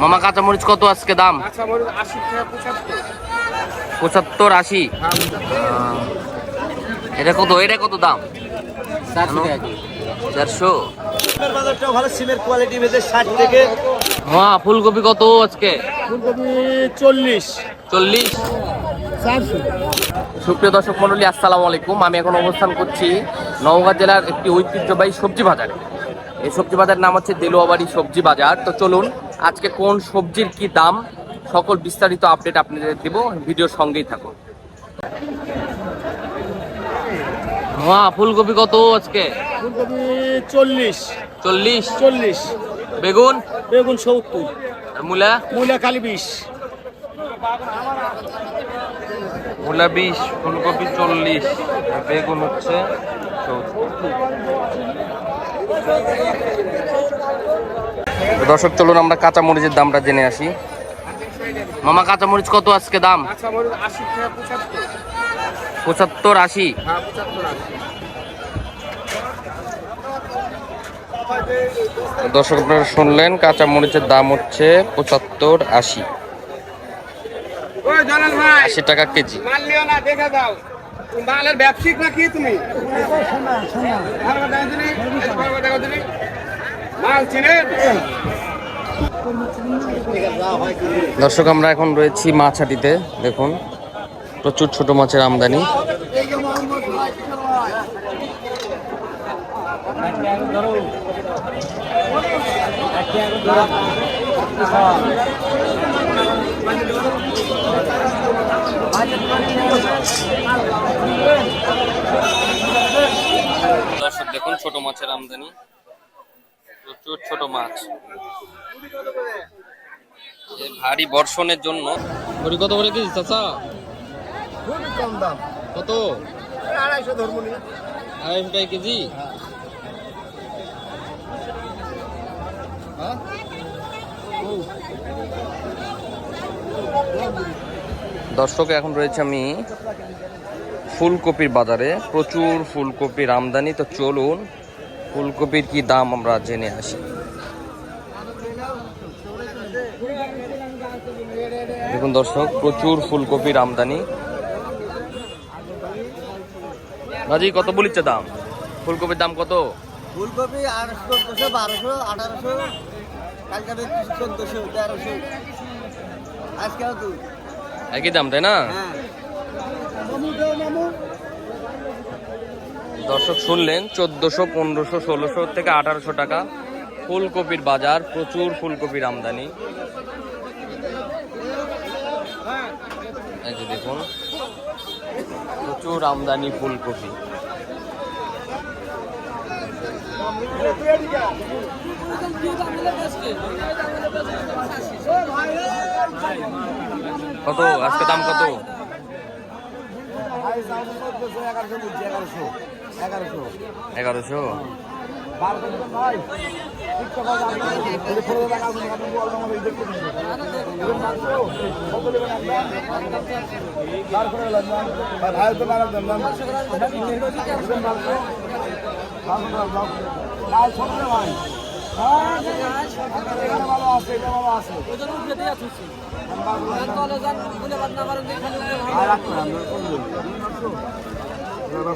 মামা কাঁচামরিচ কত আজকে দাম? পঁচাত্তর। আশি? এটা কত? এটা কত দাম? চারশো হ্যাঁ ফুলকপি কত আজকে? ফুলকপি চল্লিশ। চল্লিশ? চারশো। সুপ্রিয় দর্শক মন্ডলী আসসালামু আলাইকুম। আমি এখন অবস্থান করছি নওগাঁ জেলার একটি ঐতিহ্যবাহী সবজি বাজারে। এই সবজি বাজারের নাম হচ্ছে দেলুয়াবাড়ি সবজি বাজার। তো চলুন আজকে কোন সবজির কি দাম? সকল বিস্তারিত আপডেট আপনাদের দেব। ভিডিওর সঙ্গেই থাকুন। হ্যাঁ ফুলকপি কত আজকে? ফুলকপি চল্লিশ। চল্লিশ? চল্লিশ। বেগুন? বেগুন সত্তর। মূলা? মূলা কালি বিশ। মূলা বিশ ফুলকপি চল্লিশ বেগুন হচ্ছে দর্শক চলুন আমরা কাঁচা মরিচের দামটা জেনে আসি। মামা কাঁচা মরিচ কত আজকে দাম? পঁচাত্তর আশি। দর্শক আপনারা শুনলেন কাঁচা মরিচের দাম হচ্ছে পঁচাত্তর আশি। আশি টাকা কেজি। মাল লিও না দেখে মালের ব্যবসায়িক নাকি তুমি? দর্শক, আমরা এখন রয়েছি মাছহাটিতে দেখুন। প্রচুর ছোট মাছের আমদানি। দর্শক, দেখুন ছোট মাছের আমদানি। প্রচুর ছোট মাছ। ভারী বর্ষণের জন্য। বড়ি কত করে কেজি চাচা? খুবই কম দাম। কত? আড়াইশো ধর্মনি আড়াইশো টাকা কেজি? দর্শক এখন রয়েছে আমি ফুলকপির বাজারে। প্রচুর ফুলকপির আমদানি। তো চলুন ফুলকপির কি দাম আমরা জেনে আসি? দেখুন দর্শক প্রচুর ফুলকপির আমদানি। ভাজি কত বলিচ্ছে দাম? ফুলকপির দাম কত? ফুলকপি আড়াইশো বারোশো আঠারোশো চোদ্দশো তেরোশো। আজকে একই দাম তাই না? দর্শক শুনলেন, চোদ্দশো, পনেরোশো, ষোলোশো থেকে আঠারোশো টাকা ফুলকপির বাজার, প্রচুর ফুলকপির আমদানি। এই যে দেখুন, প্রচুর আমদানি ফুলকপি। কত? আজকে দাম কত? এগারোশো ভালো এগারোশো ভালো আপনারা